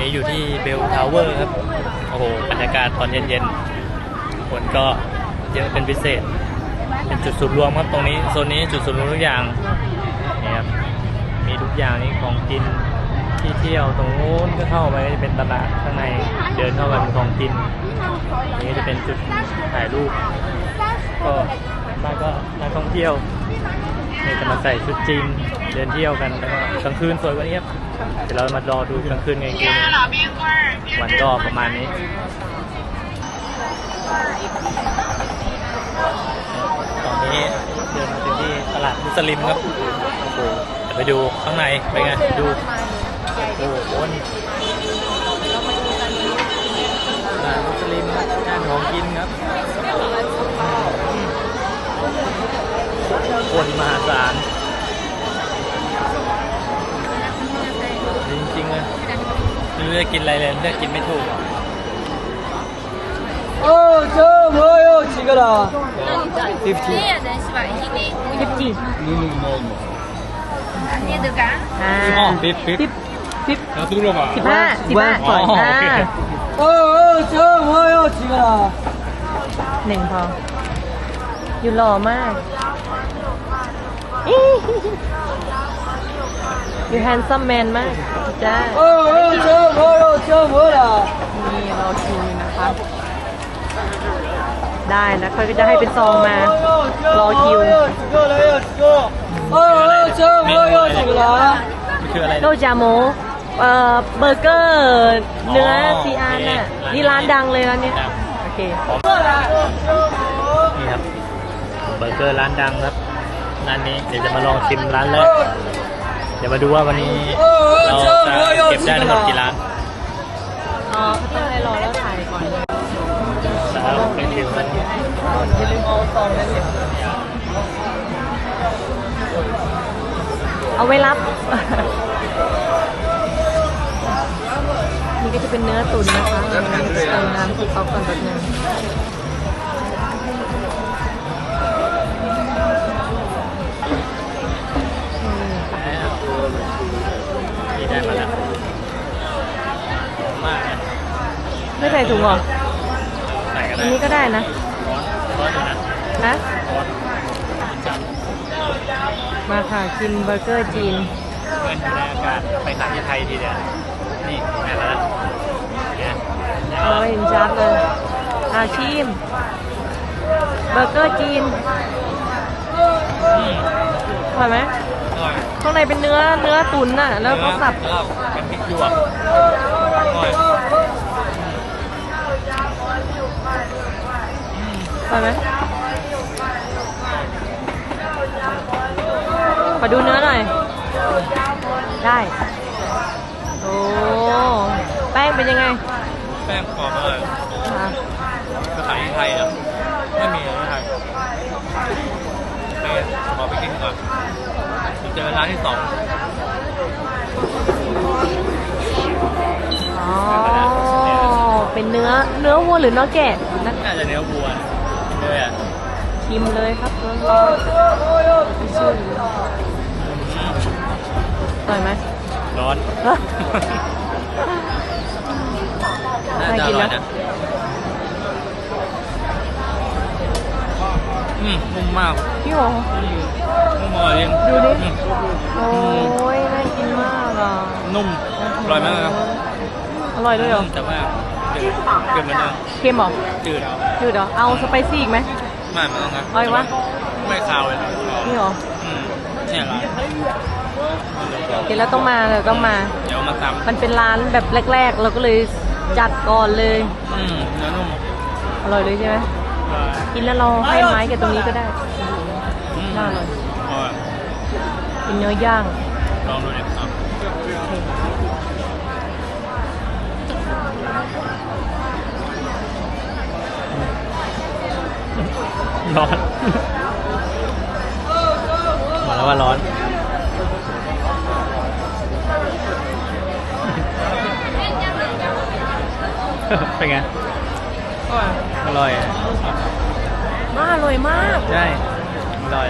นี้อยู่ที่เบลทาวเวอร์ครับ โอ้โห บรรยากาศตอนเย็นๆ คนก็เยอะเป็นพิเศษ เป็นจุดศูนย์รวมครับตรงนี้ โซนนี้จุดศูนย์รวมทุกอย่าง นี่ครับ มีทุกอย่างนี่ของกินที่เที่ยวตรงโน้นก็เข้าไปก็จะเป็นตลาดข้างใน เดินเข้าไปเป็นของกินนนี้จะเป็นจุดถ่ายรูป ก็มากก็นักท่องเที่ยวนี่จะมาใส่ชุดจีนเดินเที่ยวกันแล้วก็กลางคืนสวยกว่านี้ครับ เดี๋ยวเรามารอดูกลางคืนกันอีกทีหนึงวันก็ประมาณนี้ตอนนี้เดินมาถึงที่ตลาดมุสลิมครับโอ้โหไปดูข้างในเป็นไงดูโอ้โหนตลาดมุสลิมครับย่านของกินครับคนมหาศาล รู้จะกินอะไรเลยเลือกกินไม่ถูกโอ้เจ้าเมื่อยจิกระดาฟิฟตี้เนี่ยนะใช่ป่ะที่นี่ฟิฟตี้นู่นนู่นี่ดูกันอ๋อฟิฟฟิฟฟิฟแล้วตู้ลงาสิบห้าสิบห้าก่อนห้าโอ้เจ้าเมื่อยจิกระดาหนึ่งพออยู่หล่อมาก ดูแฮนซัมแมนมากจ้าโอ้โหเจ้าโอ้เจ้าโอ้ยนี่เราคิวนะคะ ได้นะเขาจะให้เป็นซองมารอคิวโอ้โเจ้าโอ้ถูกแล้วคืออะไรโดจาโมเอ่อเบอร์เกอร์เนื้อซีอาร์น่ะนี่ร้านดังเลยร้านนี้โอเคนี่ครับเบอร์เกอร์ร้านดังครับร้านนี้เดี๋ยวจะมาลองชิมร้านแรก เดี๋ยวมาดูว่าวันนี้เราจะเก็บได้ทั้งหมดกี่ร้านอ๋อเขาต้องให้รอแล้วถ่ายก่อนเลยแล้วเป็นคิวกันอย่าลืมเอาซองนั้นเนี่ยเอาไว้รับ นี่ก็จะเป็นเนื้อตุ๋นนะคะเติมน้ำที่เขาก่อนแบบนึง ไม่ใส่ถุงเหรอใส่กันอัได้นนี้ก็ได้นะร้อนร้อนอยู่นะนะร้อนจัดมาค่ะกินเบอร์เกอร์จีน เพื่อนอยู่ในอากาศไปขายที่ไทยทีเดียวนี่แม่แล้วเนี่ยเอาไว้เห็นชัดเลยอาชิม เบอร์เกอร์จีนอืมอร่อยไหมอร่อยข้างในเป็นเนื้อเนื้อตุ๋นน่ะ แล้วก็สับแล้วก็เป็นพริกหยวก ร่อยไหมขอดูเนื้อหน่อย ได้ โอ้ แป้งเป็นยังไง แป้งกรอบอร่อยอะก็ขายที่ไทยอะไม่มีในไทยไปขอไปกินก่อนเจอร้านที่สองอ๋อเป็นเนื้อเนื้อวัวหรือเนื้อแกะนะน่าจะเนื้อวัว เลยอะชิมเลยครับร้อนๆไม่ชื่ออร่อยไหมร้อนเอ้อน่าจะอร่อยนะอืมนุ่มมากพี่หรอนุ่มอร่อยจริงดูดิอืมโอ้ยน่ากินมากอะนุ่มอร่อยมากครับอร่อยด้วยเหรอแต่ว่า จืดเกินไปหน่อยเค็มเหรอจืดจืดเหรอเอาสไปซี่อีกไหมไม่ไม่ต้องครับเอาอีกวะไม่คาวเลยนี่เหรออืมเนี่ยร้านเห็นแล้วต้องมาเลยต้องมาเดี๋ยวมาตำมันเป็นร้านแบบแรก ๆ เราก็เลยจัดก่อนเลยอืมเนื้อนุ่มอร่อยเลยใช่ไหมอร่อยกินแล้วเราให้ไม้กับตรงนี้ก็ได้อืมน่าอร่อยอร่อยเป็นเนื้อย่างลองดูดิ รับร้อนบอกแล้วว่าร้อน เป็นไง อร่อยน่าอร่อยมาก ใช่อร่อย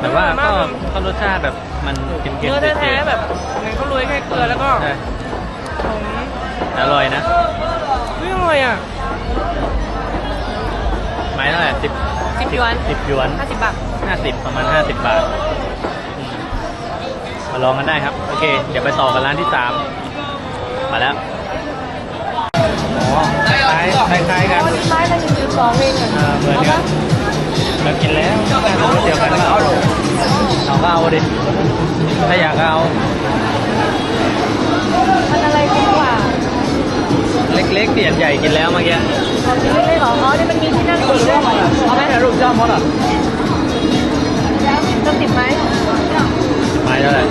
แต่ว่าก็ก็รสชาติแบบมันเค็มๆเนื้อแท้ๆแบบเหมือนเขาโรยแค่เกลือแล้วก็ใช่อร่อยนะไม่อร่อยอะ ไม้เท่าไหร่สิบสิบหยวนสิบหยวนห้าสิบบาทห้าสิบประมาณห้าสิบบาทอืมมาลองกันได้ครับ โอเค เดี๋ยวไปต่อกันร้านที่สามมาแล้วอ๋อคล้ายคล้ายๆกันไม้ละหนึ่งจุดสองเองอะอ่าเหมือนกันเรากินแล้วน่าจะไม่เดียวกันเปล่าเราก็เอาดิถ้าอยากก็เอามันอะไรดีกว่า เล็กๆเสียนใหญ่กินแล้วเมื่อกี้ไม่หรอนเขาเนี่ยมันมีที่นั่งอยู่ด้วยเหรอาไหมรูปเจ้าพ่อหรอต้องติดไหมไม่แล้วแหละ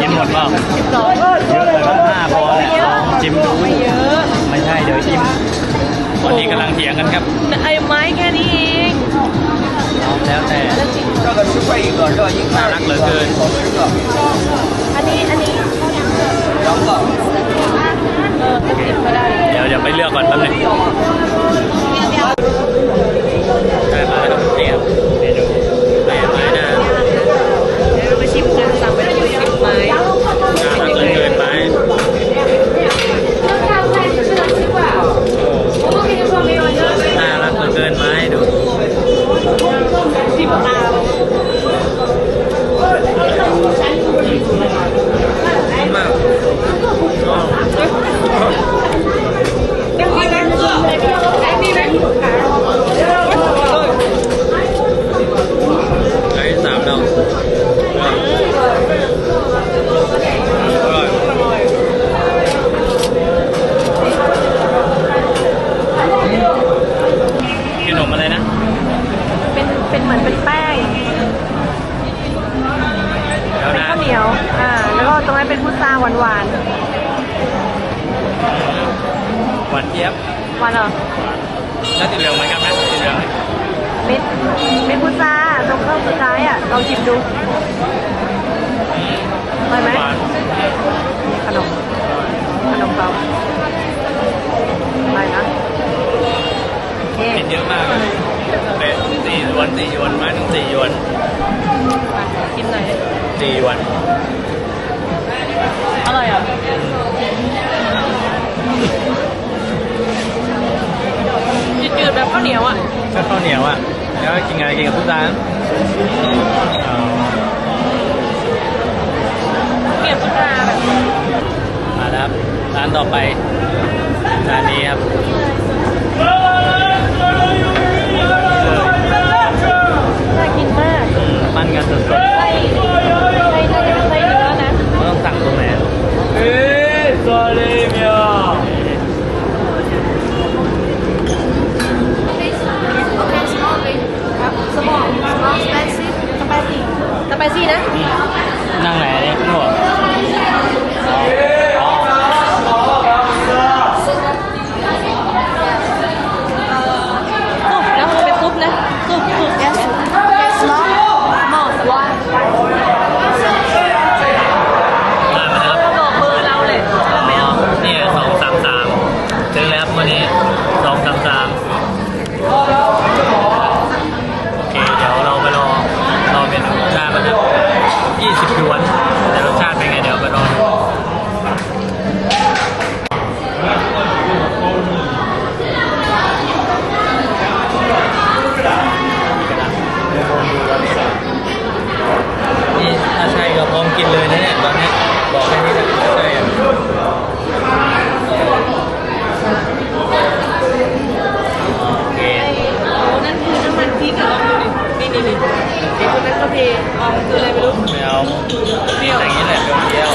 กินหมดเปล่าสิบสองเยอะเลยก็ห้าพอแหละจิ้มดูไม่เยอะไม่ใช่เดี๋ยวจิ้มตอนนี้กำลังเถียงกันครับไอ้ไม้แค่นี้เองแล้วแต่ถ้าเกิดไปอีกก่อนก็ยิ่งน่ารักเหลือเกินอันนี้อันนี้ลองก่อน เดี๋ยวเดี๋ยวไปเลือกก่อนแป๊บนึงได้มาแล้วครับนี่ยเมนูไม้ไม้นะเดี๋ยวเราไปชิมกันสั่งไปแล้วอยู่สิบไม้ น่ารักเหลือเกินไม้น่ารักเหลือเกินไม้ดู สิบตาม มากชอบไอ้สามดาวอร่อยขนมอะไรนะ เป็นเป็นเหมือนเป็นแป้ง เดี๋ยว เป็น นะ ข้าวเหนียว อ่า แล้วก็ตรงนั้นเป็นพุทราหวานหวาน หวานเจี๊ยบ ๆหวานเหรอ แล้วติดเหลืองเหมือนกันไหมติดเหลืองไหม เม็ดเม็ดพุทราตรงข้างสุดท้ายอะ ลองชิม ดูอร่อยไหมหวานขนม ขนมเขาไปนะโอเคกินเยอะมากเลยเป็นสี่หยวนสี่หยวนไม้หนึ่งสี่หยวนไปกินหน่อยสี่หยวนอร่อยอะจืดๆแบบข้าวเหนียวอะก็ข้าวเหนียวอะ แล้วก็กินอะไรกินกับทุกร้านอ๋อเกลียดพุทราแบบมาแล้วครับร้านต่อไปร้านนี้ครับน่ากินมากอืมปั้นกันสด กินเลยนะเนี่ยตอนนี้บอกแค่นี้นะใช่โอเนั่นคือน้ำมันพริกเหรอนี่นี่นี่ไอ้คนนั้นเขาเทออมคืออะไรไม่รู้ไม่เอานี่อย่างนี้แหละเปรี้ยว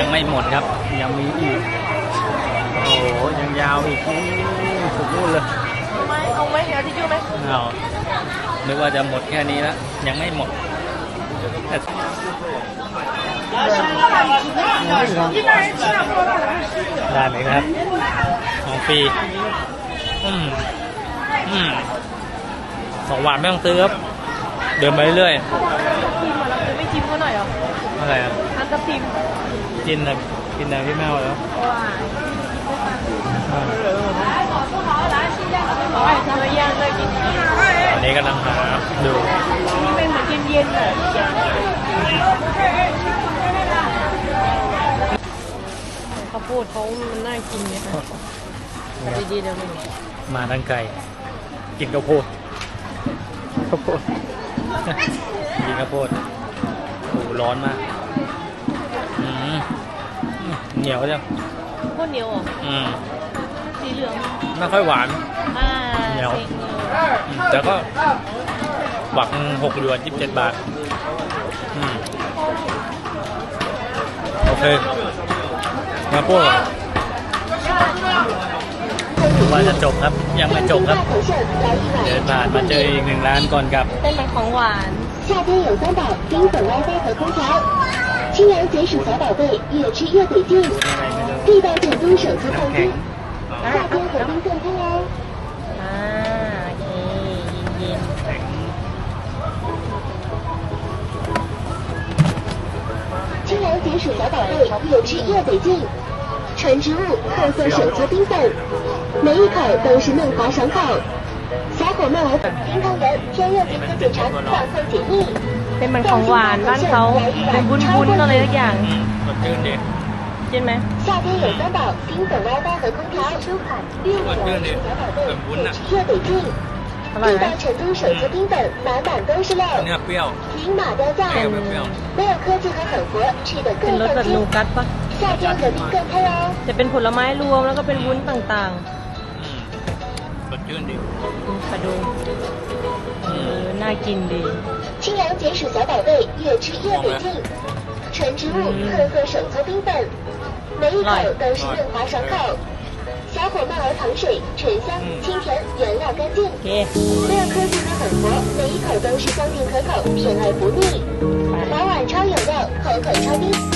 ยังไม่หมดครับ ยังมีอีก โอ้โหยังยาวอีกสุดนู่นเลยไหมเอาไหมเอาทิชชู่ไหมเอานึกว่าจะหมดแค่นี้แล้วยังไม่หมดแต่ได้ไหมครับ ของฟรีอืมอืมของหวานไม่ต้องซื้อครับ เดินไปเรื่อยจะไม่จิ้มเขาหน่อยเหรอๆอะไรครับน้ำ กระพิมกินนะกินนะพี่แมวแล้วว้าอ่าอร่อยจังเลยย่างเลยกินอันนี้กำลังหาดูนี่เป็นเหมือนเย็นๆเลยข้าวโพดเขามันน่ากินไงคะดีๆเดี๋ยวมันมาทั้งไก่กินข้าวโพดข้าวโพดกินข้าวโพดโอ้โหร้อนมากอืม เหนียวจัง โคตรเหนียวอ่ะ อืม สีเหลือง ไม่ค่อยหวาน อ่า เหนียว สีเหลือง อืมแต่ก็หวักหกหยวนยี่สิบเจ็ดบาทอืมโอเคมาพวกว่าจะจบครับ ยังไม่จบครับ เดินผ่านมาเจออีกหนึ่งร้านก่อนกลับ เป็นมันของหวาน 夏天有三宝：冰粉 WiFi 和空调。 清凉解暑小宝贝越吃越得劲地道正宗手撕素冰夏天和冰更配哦啊清凉解暑小宝贝越吃越得劲纯植物特色手撕冰粉每一口都是嫩滑爽口小火慢熬冰汤圆天热即可解馋爽后解腻 ๆเป็นมันของหวานบ้านเขาเป็นบุ้นๆอะไรสักอย่าง อืมสดชื่นดี กินไหม 夏天有三宝：冰粉 WiFi 和空调。越我这里小宝贝，很温呐越吃越得劲。 อร่อย 地 ไหม 道成都手搓冰粉，满满都是料。 เนื้อเปรี้ยว 明码标价 เปรี้，ยวเปรี้ยว 没有科技和狠活，吃的 เป็น 更 รสแบบ 放 นู 心。 กัตปะ 夏天和冰更配哦。 จะเป็นผลไม้รวมแล้วก็เป็นวุ้นต่าง อืม สดชื่นดี ๆอืมไปดูเออน่ากินดี 清凉解暑小宝贝，越吃越得劲。纯植物特色手搓冰粉，每一口都是润滑爽口。小火慢熬糖水，醇香清甜，原料干净 โอ。เค 没有科技和狠活，每一口都是香甜可口，甜而不腻。饱碗超有料，口口超冰。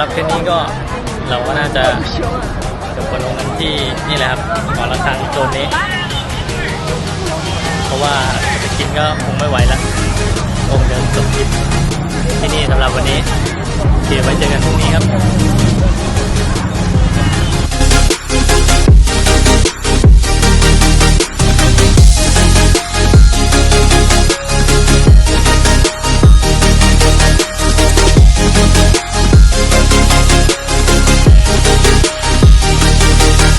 หรับคลิปนี้ก็เราก็น่าจะจบกันลงกันที่นี่แหละครับหอระฆังโจนนี้ เพราะว่าจะไปกินก็คงไม่ไหวแล้วคงเดินจบคลิปที่นี่สำหรับวันนี้โอเคไว้เจอกันพรุ่งนี้ครับ